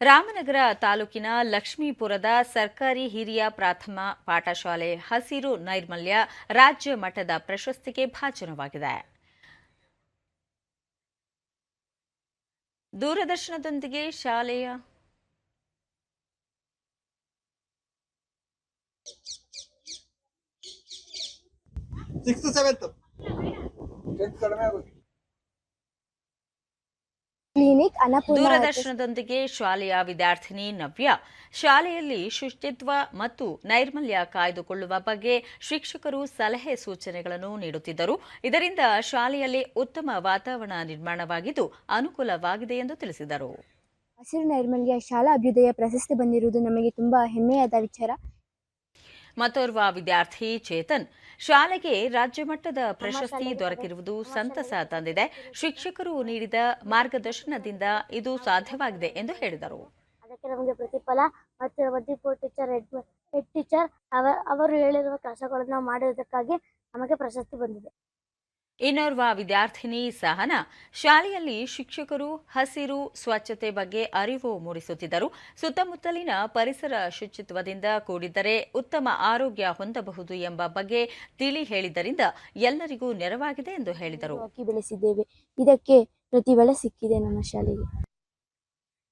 ರಾಮನಗರ ತಾಲೂಕಿನ ಲಕ್ಷ್ಮೀಪುರದ ಸರ್ಕಾರಿ ಹಿರಿಯ ಪ್ರಾಥಮ ಪಾಠಶಾಲೆ ಹಸಿರು ನೈರ್ಮಲ್ಯ ರಾಜ್ಯ ಮಟ್ಟದ ಪ್ರಶಸ್ತಿಗೆ ಭಾಜನವಾಗಿದೆ. ದೂರದರ್ಶನದೊಂದಿಗೆ ಶಾಲೆಯ ಸಿಕ್ಸ್ತ್ ಸೆವೆಂತ್ ಟೆಂತ್ ಕಡಿಮೆ ಆಗುತ್ತೆ. ಕ್ಲಿನಿಕ್ ದೂರದರ್ಶನದೊಂದಿಗೆ ಶಾಲೆಯ ವಿದ್ಯಾರ್ಥಿನಿ ನವ್ಯ. ಶಾಲೆಯಲ್ಲಿ ಶುಚಿತ್ವ ಮತ್ತು ನೈರ್ಮಲ್ಯ ಕಾಯ್ದುಕೊಳ್ಳುವ ಬಗ್ಗೆ ಶಿಕ್ಷಕರು ಸಲಹೆ ಸೂಚನೆಗಳನ್ನು ನೀಡುತ್ತಿದ್ದರು. ಇದರಿಂದ ಶಾಲೆಯಲ್ಲಿ ಉತ್ತಮ ವಾತಾವರಣ ನಿರ್ಮಾಣವಾಗಿದ್ದು ಅನುಕೂಲವಾಗಿದೆ ಎಂದು ತಿಳಿಸಿದರು. ಹಸಿರು ನೈರ್ಮಲ್ಯ ಶಾಲಾ ಅಭ್ಯುದಯ ಪ್ರಶಸ್ತಿ ಬಂದಿರುವುದು ನಮಗೆ ತುಂಬಾ ಹೆಮ್ಮೆಯಾದ ವಿಚಾರ. ಮತ್ತೋರ್ವ ವಿದ್ಯಾರ್ಥಿ ಚೇತನ್. ಶಾಲೆಗೆ ರಾಜ್ಯ ಮಟ್ಟದ ಪ್ರಶಸ್ತಿ ದೊರಕಿರುವುದು ಸಂತಸ ತಂದಿದೆ. ಶಿಕ್ಷಕರು ನೀಡಿದ ಮಾರ್ಗದರ್ಶನದಿಂದ ಇದು ಸಾಧ್ಯವಾಗಿದೆ ಎಂದು ಹೇಳಿದರು. ಅದಕ್ಕೆ ನಮಗೆ ಪ್ರತಿಫಲ. ಮತ್ತು ಟೀಚರ್ ಹೆಡ್ ಹೆಡ್ ಟೀಚರ್ ಅವ ಅವರು ಹೇಳಿರುವ ಕೆಲಸಗಳನ್ನು ಮಾಡಿರೋದಕ್ಕಾಗಿ ನಮಗೆ ಪ್ರಶಸ್ತಿ ಬಂದಿದೆ. ಇನ್ನೋರ್ವ ವಿದ್ಯಾರ್ಥಿನಿ ಸಹನ. ಶಾಲೆಯಲ್ಲಿ ಶಿಕ್ಷಕರು ಹಸಿರು ಸ್ವಚ್ಛತೆ ಬಗ್ಗೆ ಅರಿವು ಮೂಡಿಸುತ್ತಿದ್ದರು. ಸುತ್ತಮುತ್ತಲಿನ ಪರಿಸರ ಶುಚಿತ್ವದಿಂದ ಕೂಡಿದ್ದರೆ ಉತ್ತಮ ಆರೋಗ್ಯ ಹೊಂದಬಹುದು ಎಂಬ ಬಗ್ಗೆ ತಿಳಿ ಹೇಳಿದ್ದರಿಂದ ಎಲ್ಲರಿಗೂ ನೆರವಾಗಿದೆ ಎಂದು ಹೇಳಿದರು. ಬೆಳೆಸಿದ್ದೇವೆ. ಇದಕ್ಕೆ ಪ್ರತಿಫಲ ಸಿಕ್ಕಿದೆ ನಮ್ಮ ಶಾಲೆಗೆ.